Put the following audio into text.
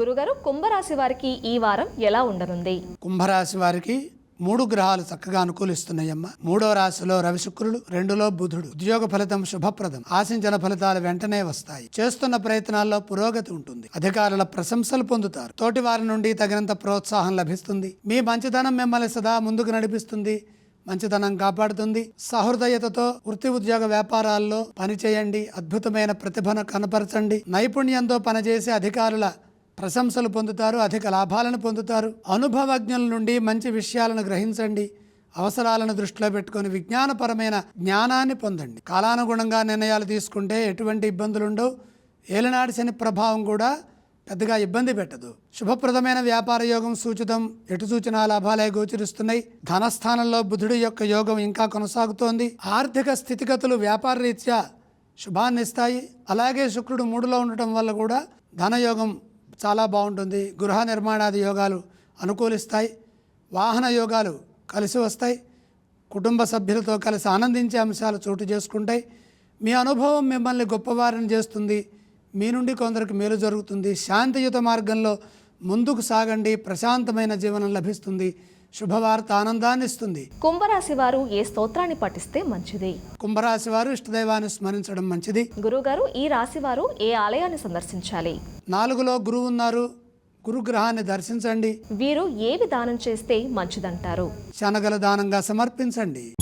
గురుగారు కుంభరాశి వారికి ఈ వారం ఎలా ఉండనుంది? కుంభరాశి వారికి మూడు గ్రహాలు చక్కగా అనుకూలిస్తున్నాయమ్మ. మూడో రాశిలో రవి శుక్రుడు రెండులో బుధుడు. ఉద్యోగ ఫలితం శుభప్రదం. ఆశించిన ఫలితాలు వెంటనే వస్తాయి. చేస్తున్న ప్రయత్నాల్లో పురోగతి ఉంటుంది. అధికారుల ప్రశంసలు పొందుతారు. తోటి వారి నుండి తగినంత ప్రోత్సాహం లభిస్తుంది. మీ మంచితనం మిమ్మల్ని సదా ముందుకు నడిపిస్తుంది. మంచితనం కాపాడుతుంది. సహృదయతతో వృత్తి ఉద్యోగ వ్యాపారాల్లో పనిచేయండి. అద్భుతమైన ప్రతిభను కనపరచండి. నైపుణ్యంతో పనిచేసే అధికారుల ప్రశంసలు పొందుతారు అధిక లాభాలను పొందుతారు. అనుభవజ్ఞుల నుండి మంచి విషయాలను గ్రహించండి. అవసరాలను దృష్టిలో పెట్టుకొని విజ్ఞానపరమైన జ్ఞానాన్ని పొందండి. కాలానుగుణంగా నిర్ణయాలు తీసుకుంటే ఎటువంటి ఇబ్బందులు ఉండవు. ఏలనాటి శని ప్రభావం కూడా పెద్దగా ఇబ్బంది పెట్టదు. శుభప్రదమైన వ్యాపార యోగం సూచితం. ఎటు సూచన లాభాలే గోచరిస్తున్నాయి. ధనస్థానంలో బుధుడి యొక్క యోగం ఇంకా కొనసాగుతోంది. ఆర్థిక స్థితిగతులు వ్యాపార రీత్యా శుభాన్నిస్తాయి. అలాగే శుక్రుడు మూడులో ఉండటం వల్ల కూడా ధనయోగం చాలా బాగుంటుంది. గృహ నిర్మాణాది యోగాలు అనుకూలిస్తాయి. వాహన యోగాలు కలిసి వస్తాయి. కుటుంబ సభ్యులతో కలిసి ఆనందించే అంశాలు చోటు చేసుకుంటాయి. మీ అనుభవం మిమ్మల్ని గొప్పవారిని చేస్తుంది. మీ నుండి కొందరికి మేలు జరుగుతుంది. శాంతియుత మార్గంలో ముందుకు సాగండి ప్రశాంతమైన జీవనం లభిస్తుంది శుభవార్త ఆనందాన్ని ఇస్తుంది. కుంభరాశి వారు ఏ స్తోత్రాన్ని పఠిస్తే మంచిది? కుంభరాశి వారు ఇష్టదైవాన్ని స్మరించడం మంచిది. గురుగారు ఈ రాశి వారు ఏ ఆలయాన్ని సందర్శించాలి? నాలుగులో గురువు ఉన్నారు. గురుగ్రహాన్ని దర్శించండి. వీరు ఏ విధానం చేస్తే మంచిదంటారు? శనగల దానంగా సమర్పించండి.